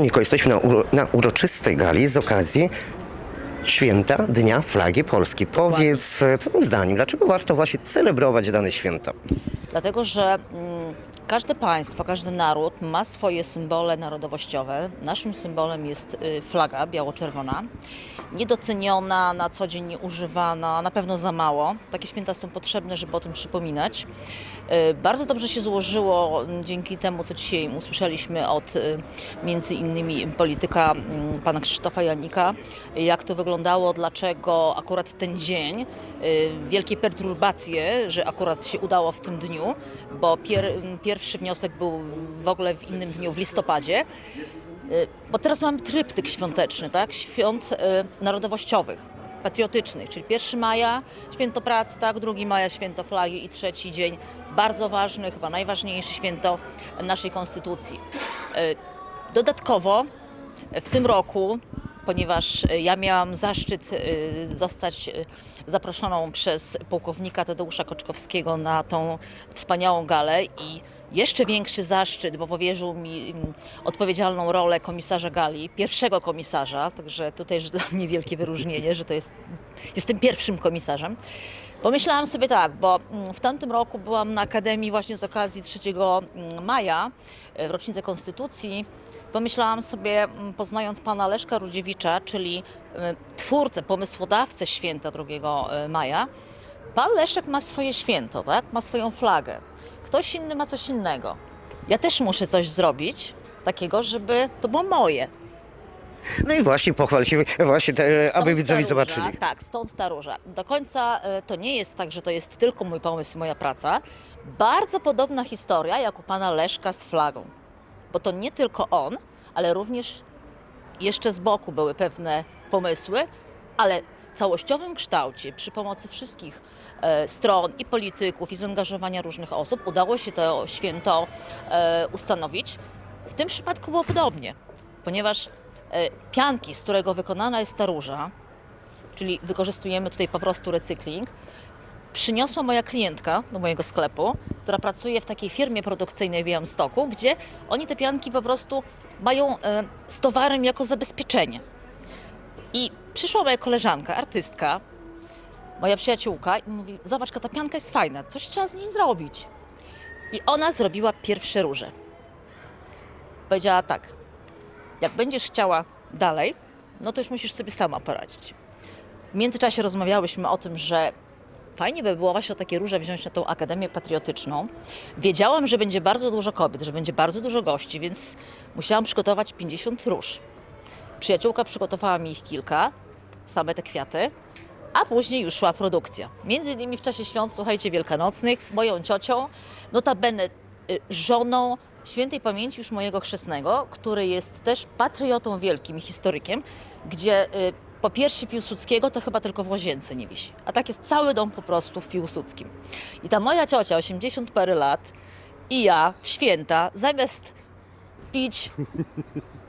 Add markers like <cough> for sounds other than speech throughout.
Niko, jesteśmy na, uro, na uroczystej gali z okazji święta Dnia Flagi Polski. Powiedz e, Twoim zdaniem, dlaczego warto właśnie celebrować dane święto? Dlatego, że mm, każde państwo, każdy naród ma swoje symbole narodowościowe. Naszym symbolem jest y, flaga biało-czerwona. Niedoceniona, na co dzień nieużywana, na pewno za mało. Takie święta są potrzebne, żeby o tym przypominać. Y, Bardzo dobrze się złożyło m, dzięki temu, co dzisiaj usłyszeliśmy od y, między innymi polityka mm, pana Krzysztofa Janika, jak to wyglądało, dlaczego akurat ten dzień, wielkie perturbacje, że akurat się udało w tym dniu, bo pier, pierwszy wniosek był w ogóle w innym dniu, w listopadzie. Y, Bo teraz mamy tryptyk świąteczny, tak? Świąt y, narodowościowych, patriotycznych, czyli 1 maja święto pracy, tak? 2 maja święto flagi i trzeci dzień, bardzo ważny, chyba najważniejsze święto naszej konstytucji. Y, Dodatkowo w tym roku, ponieważ ja miałam zaszczyt zostać zaproszoną przez pułkownika Tadeusza Koczkowskiego na tą wspaniałą galę i jeszcze większy zaszczyt, bo powierzył mi mm, odpowiedzialną rolę komisarza gali, pierwszego komisarza, także tutaj już <laughs> dla mnie wielkie wyróżnienie, że to jest, jestem pierwszym komisarzem. Pomyślałam sobie tak, bo mm, w tamtym roku byłam na Akademii właśnie z okazji 3 mm, maja, e, w rocznicę Konstytucji. Pomyślałam sobie, poznając pana Leszka Rudziewicza, czyli e, twórcę, pomysłodawcę święta 2 e, maja, pan Leszek ma swoje święto, tak? ma swoją flagę. Ktoś inny ma coś innego. Ja też muszę coś zrobić takiego, żeby to było moje. No i właśnie pochwal się, właśnie, te, Stąd aby ta widzowie róża, zobaczyli. Tak, stąd ta róża. Do końca e, to nie jest tak, że to jest tylko mój pomysł, moja praca. Bardzo podobna historia jak u pana Leszka z flagą. Bo to nie tylko on, ale również jeszcze z boku były pewne pomysły, ale całościowym kształcie, przy pomocy wszystkich e, stron i polityków, i zaangażowania różnych osób, udało się to święto e, ustanowić. W tym przypadku było podobnie, ponieważ e, pianki, z którego wykonana jest ta róża, czyli wykorzystujemy tutaj po prostu recykling, przyniosła moja klientka do mojego sklepu, która pracuje w takiej firmie produkcyjnej w Białymstoku, gdzie oni te pianki po prostu mają z towarem jako zabezpieczenie. I przyszła moja koleżanka, artystka, moja przyjaciółka i mówi, zobacz, ta pianka jest fajna, coś trzeba z niej zrobić. I ona zrobiła pierwsze róże. Powiedziała tak, jak będziesz chciała dalej, no to już musisz sobie sama poradzić. W międzyczasie rozmawiałyśmy o tym, że fajnie by było właśnie takie róże wziąć na tą Akademię Patriotyczną. Wiedziałam, że będzie bardzo dużo kobiet, że będzie bardzo dużo gości, więc musiałam przygotować 50 róż. Przyjaciółka przygotowała mi ich kilka, same te kwiaty, a później już szła produkcja. Między innymi w czasie świąt, słuchajcie, wielkanocnych z moją ciocią, notabene y, żoną świętej pamięci już mojego chrzestnego, który jest też patriotą wielkim, historykiem, gdzie y, po piersi Piłsudskiego to chyba tylko w łazience nie wisi. A tak jest cały dom po prostu w Piłsudskim. I ta moja ciocia, 80 parę lat, i ja w święta, zamiast pić,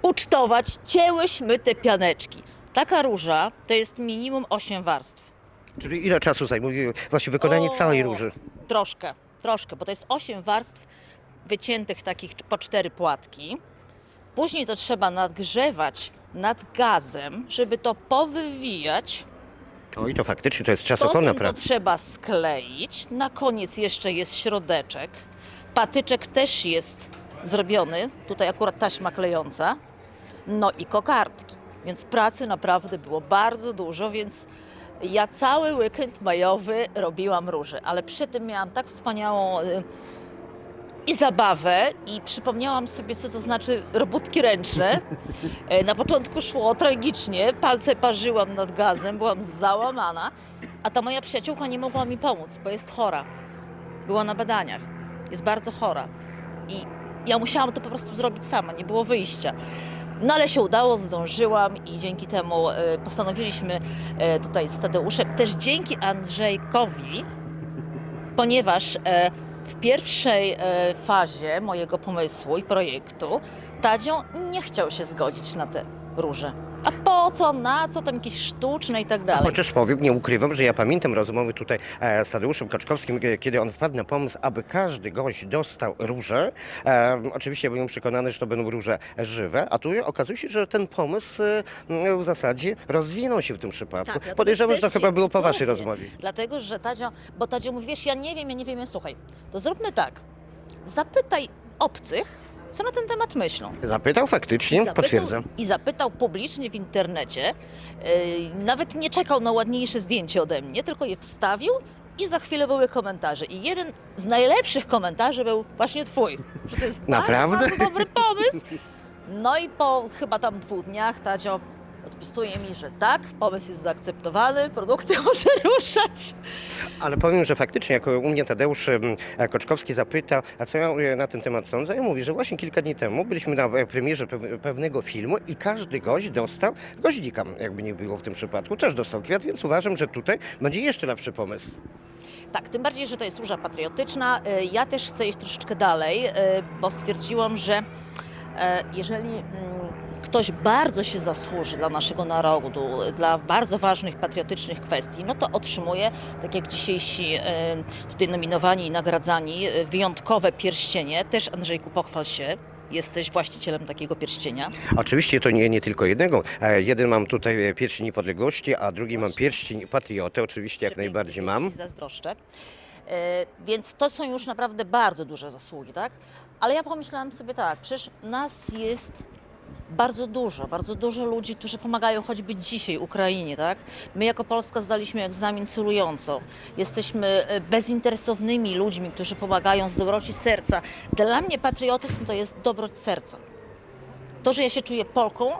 ucztować, cięłyśmy te pianeczki. Taka róża to jest minimum 8 warstw. Czyli ile czasu zajmuje właśnie wykonanie O, całej róży? Troszkę, troszkę, bo to jest 8 warstw wyciętych takich po cztery płatki. Później to trzeba nadgrzewać nad gazem, żeby to powywijać. O i to faktycznie to jest czasochłonna Potem to praca. trzeba skleić. Na koniec jeszcze jest środeczek. Patyczek też jest zrobiony. Tutaj akurat taśma klejąca. No i kokardki. Więc pracy naprawdę było bardzo dużo, więc ja cały weekend majowy robiłam róże, ale przy tym miałam tak wspaniałą y, i zabawę i przypomniałam sobie, co to znaczy robótki ręczne. E, Na początku szło tragicznie, palce parzyłam nad gazem, byłam załamana, a ta moja przyjaciółka nie mogła mi pomóc, bo jest chora. Była na badaniach, jest bardzo chora i ja musiałam to po prostu zrobić sama, nie było wyjścia. No ale się udało, zdążyłam i dzięki temu e, postanowiliśmy e, tutaj z Tadeuszem, też dzięki Andrzejkowi, ponieważ e, w pierwszej fazie mojego pomysłu i projektu Tadzio nie chciał się zgodzić na te róże. A po co, na co, tam jakieś sztuczne i tak dalej. Chociaż powiem, nie ukrywam, że ja pamiętam rozmowy tutaj e, z Tadeuszem Kaczkowskim, e, kiedy on wpadł na pomysł, aby każdy gość dostał róże. E, oczywiście byłem przekonany, że to będą róże żywe, a tu okazuje się, że ten pomysł e, m, w zasadzie rozwinął się w tym przypadku. Tak, ja Podejrzewam, że to chyba było po waszej rozmowie. Dlatego, że Tadzio, bo Tadzio mówi, wiesz, ja nie wiem, ja nie wiem, ja słuchaj, to zróbmy tak, zapytaj obcych, co na ten temat myślą. Zapytał faktycznie, Zapytał- potwierdzam. I zapytał publicznie w internecie, yy, nawet nie czekał na ładniejsze zdjęcie ode mnie, tylko je wstawił i za chwilę były komentarze. I jeden z najlepszych komentarzy był właśnie twój, że to jest Naprawdę? bardzo, bardzo dobry pomysł. No i po chyba tam dwóch dniach Tadzio odpisuje mi, że tak, pomysł jest zaakceptowany, produkcja <laughs> może ruszać. Ale powiem, że faktycznie, jak u mnie Tadeusz em, Koczkowski zapyta, a co ja e, na ten temat sądzę, ja mówię, że właśnie kilka dni temu byliśmy na e, premierze pew- pewnego filmu i każdy gość dostał, goździka jakby nie było w tym przypadku, też dostał kwiat, więc uważam, że tutaj będzie jeszcze lepszy pomysł. Tak, tym bardziej, że to jest róża patriotyczna. Y, Ja też chcę iść troszeczkę dalej, y, bo stwierdziłam, że e, jeżeli mm, ktoś bardzo się zasłuży dla naszego narodu, dla bardzo ważnych patriotycznych kwestii, no to otrzymuje, tak jak dzisiejsi e, tutaj nominowani i nagradzani, e, wyjątkowe pierścienie. Też Andrzejku, pochwal się. Jesteś właścicielem takiego pierścienia. Oczywiście to nie, nie tylko jednego. E, Jeden mam tutaj e, pierścień niepodległości, a drugi mam pierścień patrioty, oczywiście jak najbardziej mam. Zazdroszczę. E, Więc to są już naprawdę bardzo duże zasługi, tak? Ale ja pomyślałam sobie tak, przecież nas jest bardzo dużo, bardzo dużo ludzi, którzy pomagają choćby dzisiaj Ukrainie, tak? My jako Polska zdaliśmy egzamin celująco. Jesteśmy e, bezinteresownymi ludźmi, którzy pomagają z dobroci serca. Dla mnie patriotyzm to jest dobroć serca. To, że ja się czuję Polką,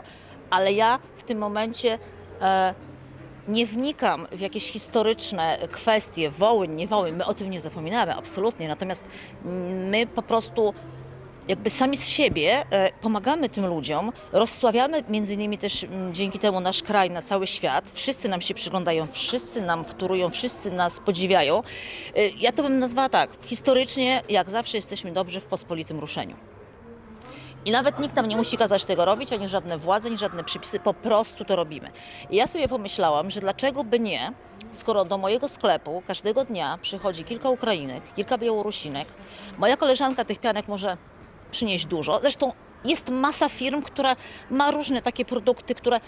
ale ja w tym momencie e, nie wnikam w jakieś historyczne kwestie, Wołyń, nie Wołyń, my o tym nie zapominamy, absolutnie. Natomiast mm, my po prostu jakby sami z siebie e, pomagamy tym ludziom, rozsławiamy między innymi też mm, dzięki temu nasz kraj na cały świat. Wszyscy nam się przyglądają, wszyscy nam wtórują, wszyscy nas podziwiają. E, Ja to bym nazwała tak, historycznie jak zawsze jesteśmy dobrzy w pospolitym ruszeniu. I nawet nikt nam nie musi kazać tego robić, ani żadne władze, ani żadne przypisy, po prostu to robimy. I ja sobie pomyślałam, że dlaczego by nie, skoro do mojego sklepu każdego dnia przychodzi kilka Ukrainek, kilka Białorusinek, moja koleżanka tych pianek może przynieść dużo. Zresztą jest masa firm, która ma różne takie produkty, które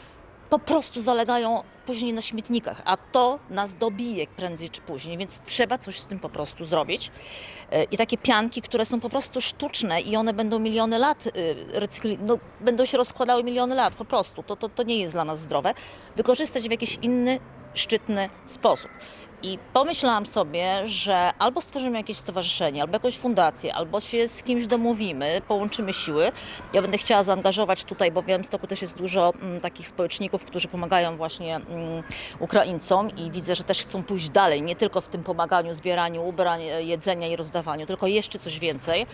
po prostu zalegają później na śmietnikach, a to nas dobije prędzej czy później, więc trzeba coś z tym po prostu zrobić. E, I takie pianki, które są po prostu sztuczne i one będą miliony lat, y, recykli- no, będą się rozkładały miliony lat, po prostu. To, to, to nie jest dla nas zdrowe. Wykorzystać w jakiś inny, szczytny sposób. I pomyślałam sobie, że albo stworzymy jakieś stowarzyszenie, albo jakąś fundację, albo się z kimś domówimy, połączymy siły. Ja będę chciała zaangażować tutaj, bo w Białymstoku też jest dużo mm, takich społeczników, którzy pomagają właśnie mm, Ukraińcom i widzę, że też chcą pójść dalej, nie tylko w tym pomaganiu, zbieraniu ubrań, jedzenia i rozdawaniu, tylko jeszcze coś więcej.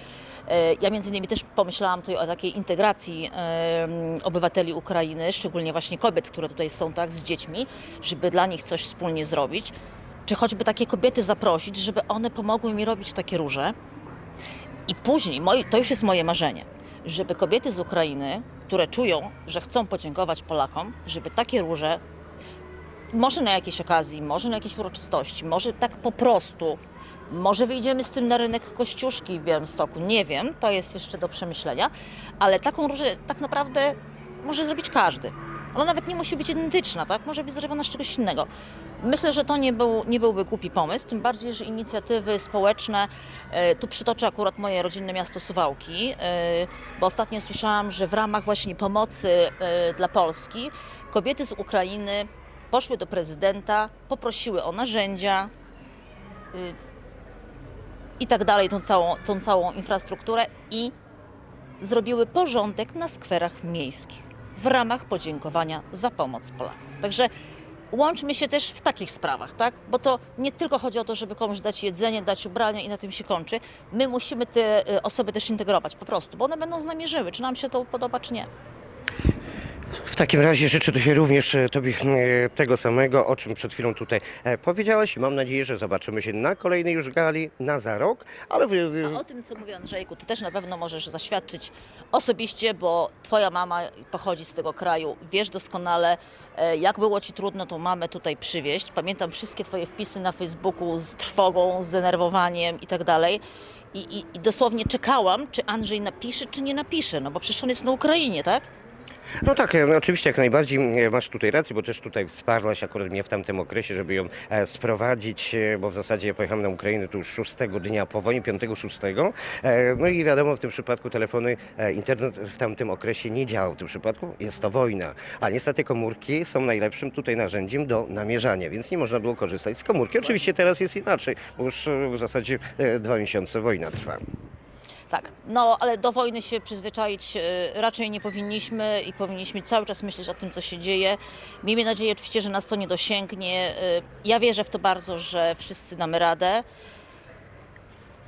E, Ja między innymi też pomyślałam tutaj o takiej integracji em, obywateli Ukrainy, szczególnie właśnie kobiet, które tutaj są tak z dziećmi, żeby dla nich coś wspólnie zrobić. Czy choćby takie kobiety zaprosić, żeby one pomogły mi robić takie róże. I później, to już jest moje marzenie, żeby kobiety z Ukrainy, które czują, że chcą podziękować Polakom, żeby takie róże, może na jakiejś okazji, może na jakiejś uroczystości, może tak po prostu, może wyjdziemy z tym na rynek Kościuszki w Białymstoku, nie wiem, to jest jeszcze do przemyślenia, ale taką różę tak naprawdę może zrobić każdy. Ona nawet nie musi być identyczna, tak? Może być zrobiona z czegoś innego. Myślę, że to nie, był, nie byłby głupi pomysł, tym bardziej, że inicjatywy społeczne, e, tu przytoczę akurat moje rodzinne miasto Suwałki, e, bo ostatnio słyszałam, że w ramach właśnie pomocy e, dla Polski kobiety z Ukrainy poszły do prezydenta, poprosiły o narzędzia i tak dalej, tą całą, tą całą infrastrukturę i zrobiły porządek na skwerach miejskich w ramach podziękowania za pomoc Polakom. Także łączmy się też w takich sprawach, tak? Bo to nie tylko chodzi o to, żeby komuś dać jedzenie, dać ubrania i na tym się kończy. My musimy te y, osoby też integrować po prostu, bo one będą z nami żyły, czy nam się to podoba, czy nie. W takim razie życzę Tobie również e, Tobie e, tego samego, o czym przed chwilą tutaj e, powiedziałaś mam nadzieję, że zobaczymy się na kolejnej już gali, na za rok, ale A o tym, co mówi Andrzejku, ty też na pewno możesz zaświadczyć osobiście, bo twoja mama pochodzi z tego kraju. Wiesz doskonale, jak było ci trudno tą mamę tutaj przywieźć. Pamiętam wszystkie twoje wpisy na Facebooku z trwogą, z denerwowaniem i tak dalej. I, I dosłownie czekałam, czy Andrzej napisze, czy nie napisze, no bo przecież on jest na Ukrainie, tak? No tak, no oczywiście jak najbardziej e, masz tutaj rację, bo też tutaj wsparłaś akurat mnie w tamtym okresie, żeby ją e, sprowadzić, bo w zasadzie ja pojechałem na Ukrainę tu już szóstego dnia po wojnie, piątego, szóstego. E, No i wiadomo, w tym przypadku telefony, internet w tamtym okresie nie działał. W tym przypadku jest to wojna, a niestety komórki są najlepszym tutaj narzędziem do namierzania, więc nie można było korzystać z komórki. Oczywiście teraz jest inaczej, bo już w zasadzie dwa miesiące wojna trwa. Tak, no ale do wojny się przyzwyczaić e, raczej nie powinniśmy i powinniśmy cały czas myśleć o tym, co się dzieje. Miejmy nadzieję oczywiście, że nas to nie dosięgnie. E, Ja wierzę w to bardzo, że wszyscy damy radę.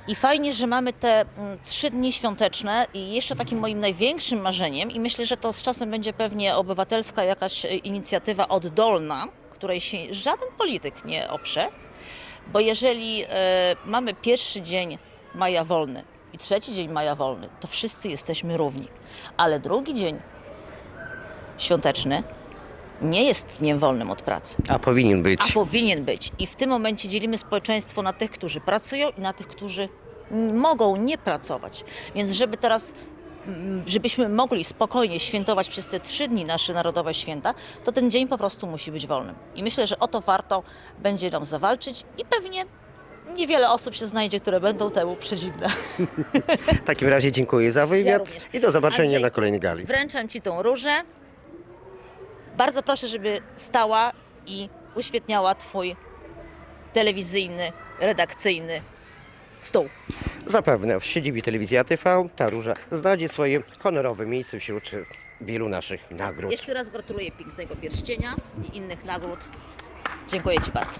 I fajnie, że mamy te mm, trzy dni świąteczne i jeszcze takim moim największym marzeniem i myślę, że to z czasem będzie pewnie obywatelska jakaś e, inicjatywa oddolna, której się żaden polityk nie oprze, bo jeżeli e, mamy pierwszy dzień maja wolny i trzeci dzień maja wolny, to wszyscy jesteśmy równi. Ale drugi dzień świąteczny nie jest dniem wolnym od pracy, A powinien być. a powinien być. I w tym momencie dzielimy społeczeństwo na tych, którzy pracują i na tych, którzy mogą nie pracować. Więc żeby teraz mm, żebyśmy mogli spokojnie świętować przez te trzy dni nasze narodowe święta, to ten dzień po prostu musi być wolnym. I myślę, że o to warto będzie nam zawalczyć i pewnie niewiele osób się znajdzie, które będą temu przeciwne. W takim razie dziękuję za wywiad również. i do zobaczenia Andrzej, na kolejnej gali. Wręczam Ci tą różę. Bardzo proszę, żeby stała i uświetniała Twój telewizyjny, redakcyjny stół. Zapewne w siedzibie telewizji ATV ta róża znajdzie swoje honorowe miejsce wśród wielu naszych nagród. Jeszcze raz gratuluję pięknego pierścienia i innych nagród. Dziękuję Ci bardzo.